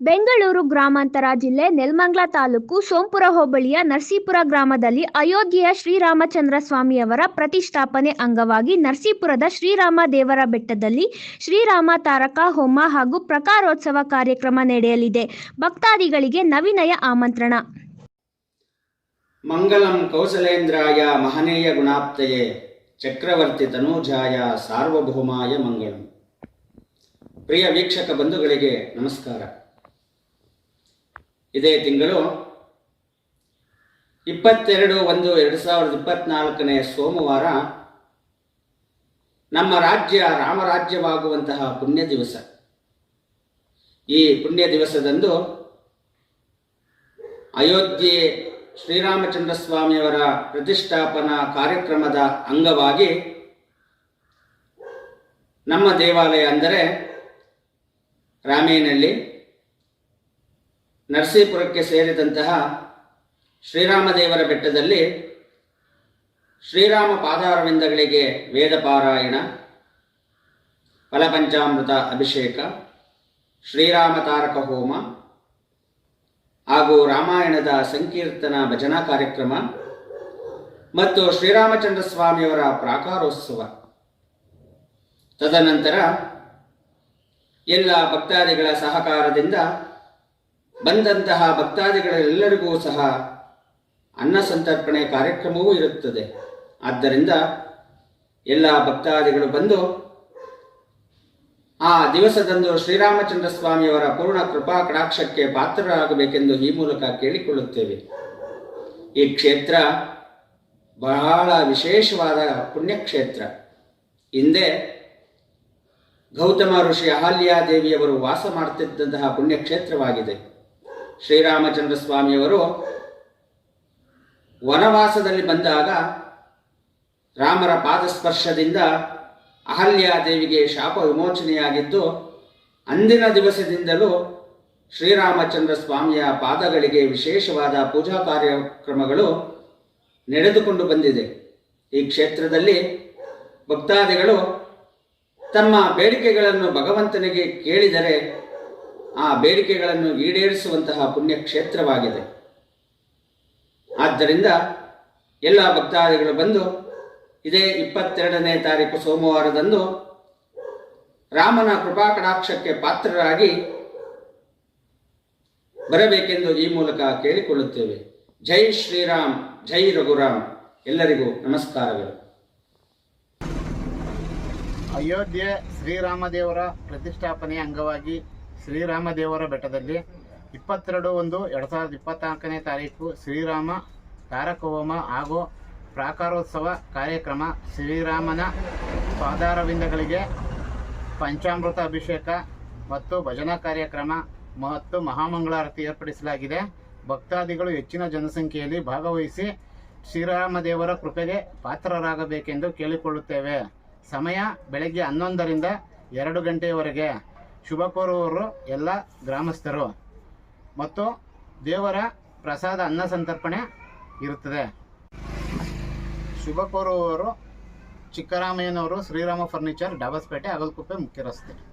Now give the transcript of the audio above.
ಬೆಂಗಳೂರು ಗ್ರಾಮಾಂತರ ಜಿಲ್ಲೆ ನೆಲ್ಮಂಗ್ಲ ತಾಲೂಕು ಸೋಂಪುರ ಹೋಬಳಿಯ ನರಸೀಪುರ ಗ್ರಾಮದಲ್ಲಿ ಅಯೋಧ್ಯೆಯ ಶ್ರೀರಾಮಚಂದ್ರ ಸ್ವಾಮಿಯವರ ಪ್ರತಿಷ್ಠಾಪನೆ ಅಂಗವಾಗಿ ನರಸೀಪುರದ ಶ್ರೀರಾಮ ದೇವರ ಬೆಟ್ಟದಲ್ಲಿ ಶ್ರೀರಾಮ ತಾರಕ ಹೋಮ ಹಾಗೂ ಪ್ರಕಾರೋತ್ಸವ ಕಾರ್ಯಕ್ರಮ ನಡೆಯಲಿದೆ. ಭಕ್ತಾದಿಗಳಿಗೆ ನವಿನಯ ಆಮಂತ್ರಣ. ಮಂಗಲಂ ಕೌಶಲೇಂದ್ರಾಯ ಮಹನೇಯ ಗುಣಾಪ್ತಯೇ ಚಕ್ರವರ್ತಿ ತನೂಜಾಯ ಸಾರ್ವಭೌಮಾಯ ಮಂಗಳಂ. ಪ್ರಿಯ ವೀಕ್ಷಕ ಬಂಧುಗಳಿಗೆ ನಮಸ್ಕಾರ. ಇದೇ ತಿಂಗಳು ಇಪ್ಪತ್ತೆರಡು ಒಂದು ಎರಡು ಸಾವಿರದ ಇಪ್ಪತ್ನಾಲ್ಕನೇ ಸೋಮವಾರ ನಮ್ಮ ರಾಜ್ಯ ರಾಮರಾಜ್ಯವಾಗುವಂತಹ ಪುಣ್ಯ ದಿವಸ. ಈ ಪುಣ್ಯ ದಿವಸದಂದು ಅಯೋಧ್ಯೆ ಶ್ರೀರಾಮಚಂದ್ರ ಸ್ವಾಮಿಯವರ ಪ್ರತಿಷ್ಠಾಪನಾ ಕಾರ್ಯಕ್ರಮದ ಅಂಗವಾಗಿ ನಮ್ಮ ದೇವಾಲಯ ಅಂದರೆ ರಾಮೇನಹಳ್ಳಿ ನರಸೀಪುರಕ್ಕೆ ಸೇರಿದಂತಹ ಶ್ರೀರಾಮದೇವರ ಬೆಟ್ಟದಲ್ಲಿ ಶ್ರೀರಾಮ ಪಾದಾರವಿಂದಗಳಿಗೆ ವೇದ ಪಾರಾಯಣ ಫಲಪಂಚಾಮೃತ ಅಭಿಷೇಕ, ಶ್ರೀರಾಮ ತಾರಕ ಹೋಮ ಹಾಗೂ ರಾಮಾಯಣದ ಸಂಕೀರ್ತನ ಭಜನಾ ಕಾರ್ಯಕ್ರಮ ಮತ್ತು ಶ್ರೀರಾಮಚಂದ್ರ ಸ್ವಾಮಿಯವರ ಪ್ರಾಕಾರೋತ್ಸವ. ತದನಂತರ ಎಲ್ಲ ಭಕ್ತಾದಿಗಳ ಸಹಕಾರದಿಂದ ಬಂದಂತಹ ಭಕ್ತಾದಿಗಳೆಲ್ಲರಿಗೂ ಸಹ ಅನ್ನ ಸಂತರ್ಪಣೆ ಕಾರ್ಯಕ್ರಮವೂ ಇರುತ್ತದೆ. ಆದ್ದರಿಂದ ಎಲ್ಲ ಭಕ್ತಾದಿಗಳು ಬಂದು ಆ ದಿವಸದಂದು ಶ್ರೀರಾಮಚಂದ್ರ ಸ್ವಾಮಿಯವರ ಪೂರ್ಣ ಕೃಪಾ ಕಟಾಕ್ಷಕ್ಕೆ ಪಾತ್ರರಾಗಬೇಕೆಂದು ಈ ಮೂಲಕ ಕೇಳಿಕೊಳ್ಳುತ್ತೇವೆ. ಈ ಕ್ಷೇತ್ರ ಬಹಳ ವಿಶೇಷವಾದ ಪುಣ್ಯಕ್ಷೇತ್ರ. ಹಿಂದೆ ಗೌತಮ ಋಷಿ ಅಹಲ್ಯಾದೇವಿಯವರು ವಾಸ ಮಾಡುತ್ತಿದ್ದಂತಹ ಪುಣ್ಯಕ್ಷೇತ್ರವಾಗಿದೆ. ಶ್ರೀರಾಮಚಂದ್ರ ಸ್ವಾಮಿಯವರು ವನವಾಸದಲ್ಲಿ ಬಂದಾಗ ರಾಮರ ಪಾದಸ್ಪರ್ಶದಿಂದ ಅಹಲ್ಯಾದೇವಿಗೆ ಶಾಪ ವಿಮೋಚನೆಯಾಗಿದ್ದು, ಅಂದಿನ ದಿವಸದಿಂದಲೂ ಶ್ರೀರಾಮಚಂದ್ರ ಸ್ವಾಮಿಯ ಪಾದಗಳಿಗೆ ವಿಶೇಷವಾದ ಪೂಜಾ ಕಾರ್ಯಕ್ರಮಗಳು ನಡೆದುಕೊಂಡು ಬಂದಿದೆ. ಈ ಕ್ಷೇತ್ರದಲ್ಲಿ ಭಕ್ತಾದಿಗಳು ತಮ್ಮ ಬೇಡಿಕೆಗಳನ್ನು ಭಗವಂತನಿಗೆ ಕೇಳಿದರೆ ಆ ಬೇಡಿಕೆಗಳನ್ನು ಈಡೇರಿಸುವಂತಹ ಪುಣ್ಯ ಕ್ಷೇತ್ರವಾಗಿದೆ ಆದ್ದರಿಂದ ಎಲ್ಲ ಭಕ್ತಾದಿಗಳು ಬಂದು ಇದೇ ಇಪ್ಪತ್ತೆರಡನೇ ತಾರೀಕು ಸೋಮವಾರದಂದು ರಾಮನ ಕೃಪಾ ಕಟಾಕ್ಷಕ್ಕೆ ಪಾತ್ರರಾಗಿ ಬರಬೇಕೆಂದು ಈ ಮೂಲಕ ಕೇಳಿಕೊಳ್ಳುತ್ತೇವೆ. ಜೈ ಶ್ರೀರಾಮ್, ಜೈ ರಘುರಾಮ್. ಎಲ್ಲರಿಗೂ ನಮಸ್ಕಾರಗಳು. ಅಯೋಧ್ಯೆ ಶ್ರೀರಾಮದೇವರ ಪ್ರತಿಷ್ಠಾಪನೆಯ ಅಂಗವಾಗಿ ಶ್ರೀರಾಮದೇವರ ಬೆಟ್ಟದಲ್ಲಿ ಇಪ್ಪತ್ತೆರಡು ಒಂದು ಎರಡು ಸಾವಿರದ ಇಪ್ಪತ್ತ್ನಾಲ್ಕನೇ ತಾರೀಕು ಶ್ರೀರಾಮ ತಾರಕ ಹೋಮ ಹಾಗೂ ಪ್ರಾಕಾರೋತ್ಸವ ಕಾರ್ಯಕ್ರಮ ಶ್ರೀರಾಮನ ಪಾದಾರವಿಂದಗಳಿಗೆ ಪಂಚಾಮೃತ ಅಭಿಷೇಕ ಮತ್ತು ಭಜನಾ ಕಾರ್ಯಕ್ರಮ ಮತ್ತು ಮಹಾಮಂಗಳಾರತಿ ಏರ್ಪಡಿಸಲಾಗಿದೆ. ಭಕ್ತಾದಿಗಳು ಹೆಚ್ಚಿನ ಜನಸಂಖ್ಯೆಯಲ್ಲಿ ಭಾಗವಹಿಸಿ ಶ್ರೀರಾಮದೇವರ ಕೃಪೆಗೆ ಪಾತ್ರರಾಗಬೇಕೆಂದು ಕೇಳಿಕೊಳ್ಳುತ್ತೇವೆ. ಸಮಯ ಬೆಳಗ್ಗೆ ಹನ್ನೊಂದರಿಂದ ಎರಡು ಗಂಟೆಯವರೆಗೆ ಶುಭ ಕೋರುವವರು ಎಲ್ಲ ಗ್ರಾಮಸ್ಥರು. ಮತ್ತು ದೇವರ ಪ್ರಸಾದ ಅನ್ನ ಸಂತರ್ಪಣೆ ಇರುತ್ತದೆ. ಶುಭ ಕೋರುವವರು ಚಿಕ್ಕರಾಮಯ್ಯನವರು ಶ್ರೀರಾಮ ಫರ್ನಿಚರ್, ಡಾಬಸ್ಪೇಟೆ, ಅಗಲ್ಕುಪ್ಪೆ ಮುಖ್ಯ ರಸ್ತೆ